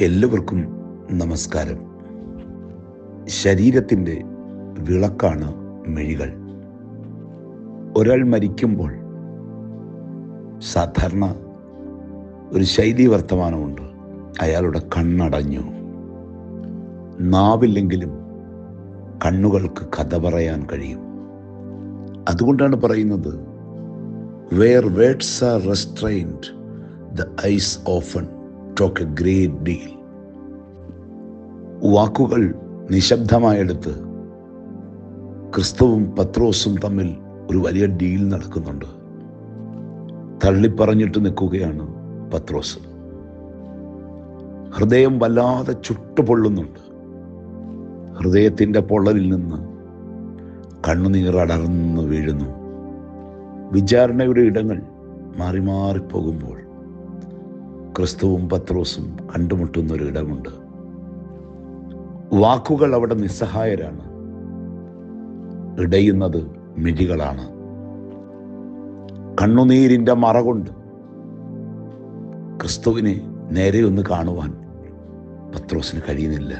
എല്ലാവർക്കും നമസ്കാരം. ശരീരത്തിന്റെ വിളക്കാണ് മെഴികൾ. ഒരാൾ മരിക്കുമ്പോൾ സാധാരണ ഒരു ശൈലി വർത്തമാനമുണ്ട്. അയാളുടെ കണ്ണടഞ്ഞു. നാവില്ലെങ്കിലും കണ്ണുകൾക്ക് കഥ പറയാൻ കഴിയും. അതുകൊണ്ടാണ് പറയുന്നത് where words are restrained the eyes often talk a great deal വാക്കുകൾ നിശബ്ദമായെടുത്ത് ക്രിസ്തുവും പത്രോസും തമ്മിൽ ഒരു വലിയ ഡീൽ നടക്കുന്നുണ്ട്. തള്ളിപ്പറഞ്ഞിട്ട് നിൽക്കുകയാണ് പത്രോസ്. ഹൃദയം വല്ലാതെ ചുട്ടുപൊള്ളുന്നുണ്ട്. ഹൃദയത്തിന്റെ പൊള്ളലിൽ നിന്ന് കണ്ണുനീർ അടർന്നു വീഴുന്നു. വിചാരണയുടെ ഇടങ്ങൾ മാറി മാറി പോകുമ്പോൾ ക്രിസ്തുവും പത്രോസും കണ്ടുമുട്ടുന്ന ഒരു ഇടമുണ്ട്. വാക്കുകൾ അവിടെ നിസ്സഹായരാണ്. ഇടയുന്നത് മിഴികളാണ്. കണ്ണുനീരിന്റെ മറകൊണ്ട് ക്രിസ്തുവിനെ നേരെ ഒന്ന് കാണുവാൻ പത്രോസിന് കഴിയുന്നില്ല.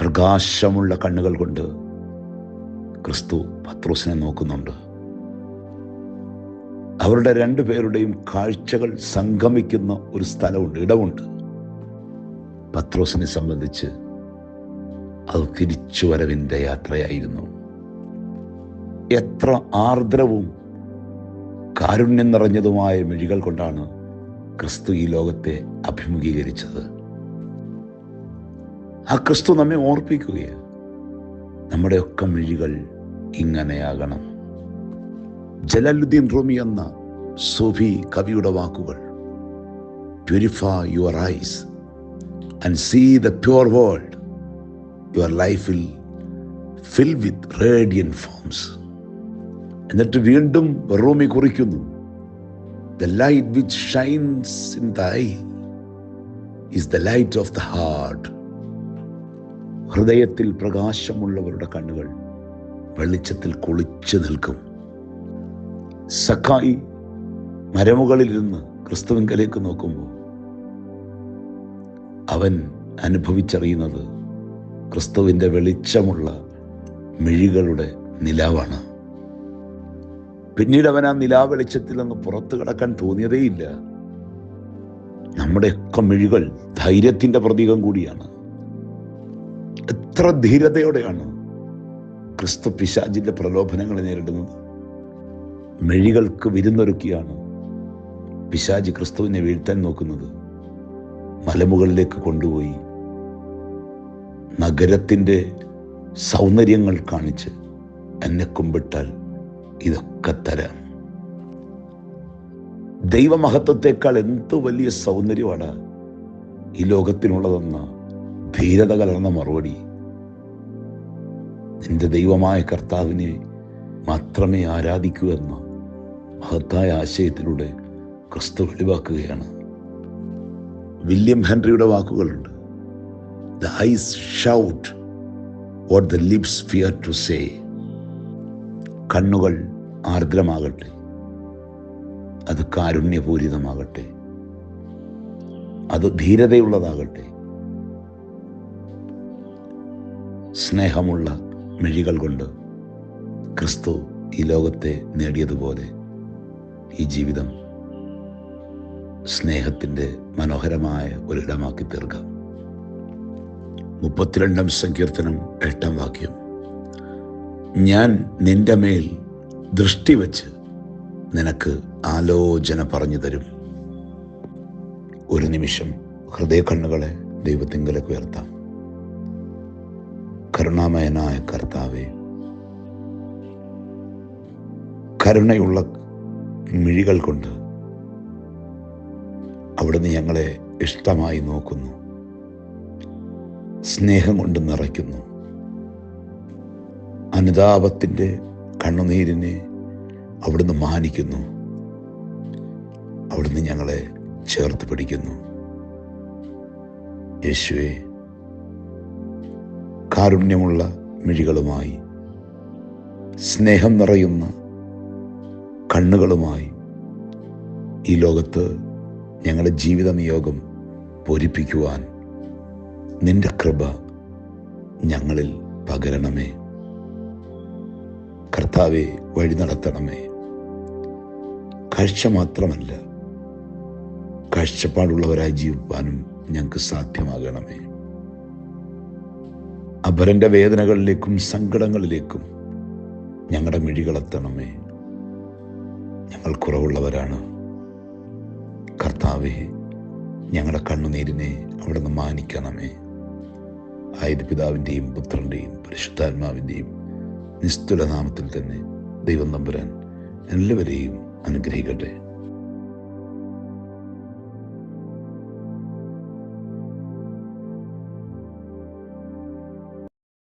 പ്രകാശമുള്ള കണ്ണുകൾ കൊണ്ട് ക്രിസ്തു പത്രോസിനെ നോക്കുന്നുണ്ട്. അവരുടെ രണ്ടു പേരുടെയും കാഴ്ചകൾ സംഗമിക്കുന്ന ഒരു സ്ഥലമുണ്ട് ഇടമുണ്ട്. പത്രോസിനെ സംബന്ധിച്ച് അത് തിരിച്ചുവരവിന്റെ യാത്രയായിരുന്നു. എത്ര ആർദ്രവും കാരുണ്യം നിറഞ്ഞതുമായ മിഴികൾ കൊണ്ടാണ് ക്രിസ്തു ഈ ലോകത്തെ അഭിമുഖീകരിച്ചത്. ആ ക്രിസ്തു നമ്മെ ഓർപ്പിക്കുകയാണ്. നമ്മുടെയൊക്കെ മിഴികൾ ഇങ്ങനെയാകണം. ജലലുദ്ദീൻ റൂമി എന്ന സൂഫി കവിയുടെ വാക്കുകൾ. Purify your eyes and see the pure world your ലൈഫിൽ ഫിൽ വിത്ത് റേഡിയൻ ഫോംസ് എന്നിട്ട് വീണ്ടും റൂമി കുറിക്കുന്നു. The light which shines in the eye the light of the heart ഹൃദയത്തിൽ പ്രകാശമുള്ളവരുടെ കണ്ണുകൾ വെളിച്ചത്തിൽ കുളിച്ചു നിൽക്കും. സക്കായി മരമുകളിൽ ഇരുന്ന് ക്രിസ്തുവിങ്കലേക്ക് നോക്കുമ്പോൾ അവൻ അനുഭവിച്ചറിയുന്നത് ക്രിസ്തുവിന്റെ വെളിച്ചമുള്ള മിഴികളുടെ നിലാവാണ്. പിന്നീട് അവൻ ആ നിലാ വെളിച്ചത്തിൽ നിന്ന് പുറത്തു കിടക്കാൻ തോന്നിയതേയില്ല. നമ്മുടെയൊക്കെ മിഴികൾ ധൈര്യത്തിന്റെ പ്രതീകം കൂടിയാണ്. എത്ര ധീരതയോടെയാണ് ക്രിസ്തു പിശാജിന്റെ പ്രലോഭനങ്ങളെ നേരിടുന്നത്. മെഴികൾക്ക് വിരുന്നൊരുക്കിയാണ് പിശാജി ക്രിസ്തുവിനെ വീഴ്ത്താൻ നോക്കുന്നത്. മലമുകളിലേക്ക് കൊണ്ടുപോയി നഗരത്തിന്റെ സൗന്ദര്യങ്ങൾ കാണിച്ച് എന്നെ കുമ്പിട്ടാൽ ഇതൊക്കെ തരാം. ദൈവമഹത്വത്തെക്കാൾ എന്ത് വലിയ സൗന്ദര്യമാണ് ഈ ലോകത്തിനുള്ളതെന്ന ധീരത കലർന്ന മറുപടി. നിന്റെ ദൈവമായ കർത്താവിനെ മാത്രമേ ആരാധിക്കൂ എന്ന മഹത്തായ ആശയത്തിലൂടെ ക്രിസ്തു വെളിവാക്കുകയാണ് വില്യം ഹെൻറിയുടെ വാക്കുകളുണ്ട് the eyes shout what the lips fear to say കണ്ണുകൾ ആർദ്രമാകട്ടെ അത് കാരുണ്യപൂരിതമാകട്ടെ അത് ധീരതയുള്ളതാകട്ടെ. സ്നേഹമുള്ള മിഴികൾ കൊണ്ട് ക്രിസ്തു ഈ ലോകത്തെ നേടിയതുപോലെ ഈ ജീവിതം സ്നേഹത്തിന്റെ മനോഹരമായ ഒരിടമാക്കി തീർക്കാം. മുപ്പത്തിരണ്ടാം സങ്കീർത്തനം എട്ടാം വാക്യം. ഞാൻ നിന്റെ മേൽ ദൃഷ്ടി വച്ച് നിനക്ക് ആലോചന പറഞ്ഞു തരും. ഒരു നിമിഷം ഹൃദയ കണ്ണുകളെ ദൈവത്തിങ്കലേക്ക് ഉയർത്താം. കരുണാമയനായ കർത്താവെ കരുണയുള്ള മിഴികൾ കൊണ്ട് അവിടുന്ന് ഞങ്ങളെ ഇഷ്ടമായി നോക്കുന്നു. സ്നേഹം കൊണ്ട് നിറയ്ക്കുന്നു. അനുതാപത്തിന്റെ കണ്ണുനീരിനെ അവിടുന്ന് മാനിക്കുന്നു. അവിടുന്ന് ഞങ്ങളെ ചേർത്ത് പിടിക്കുന്നു. യേശുവെ കാരുണ്യമുള്ള മിഴികളുമായി സ്നേഹം നിറയുന്ന കണ്ണുകളുമായി ഈ ലോകത്ത് ഞങ്ങളുടെ ജീവിത നിയോഗം പൂരിപ്പിക്കുവാൻ നിന്റെ കൃപ ഞങ്ങളിൽ പകരണമേ. കർത്താവെ വഴി നടത്തണമേ. കാഴ്ച മാത്രമല്ല കാഴ്ചപ്പാടുള്ളവരായി ജീവിക്കാനും ഞങ്ങൾക്ക് സാധ്യമാകണമേ. അപരന്റെ വേദനകളിലേക്കും സങ്കടങ്ങളിലേക്കും ഞങ്ങളുടെ മിഴികളെത്തണമേ. ഞങ്ങൾ കുറവുള്ളവരാണ്. കർത്താവെ ഞങ്ങളുടെ കണ്ണുനീരിനെ അവിടെ നിന്ന് മാനിക്കണമേ. ആയത് പിതാവിന്റെയും പുത്രന്റെയും പരിശുദ്ധാത്മാവിന്റെയും നിസ്തുല നാമത്തിൽ തന്നെ ദൈവം നമ്പുരാൻ എല്ലാവരെയും അനുഗ്രഹിക്കട്ടെ.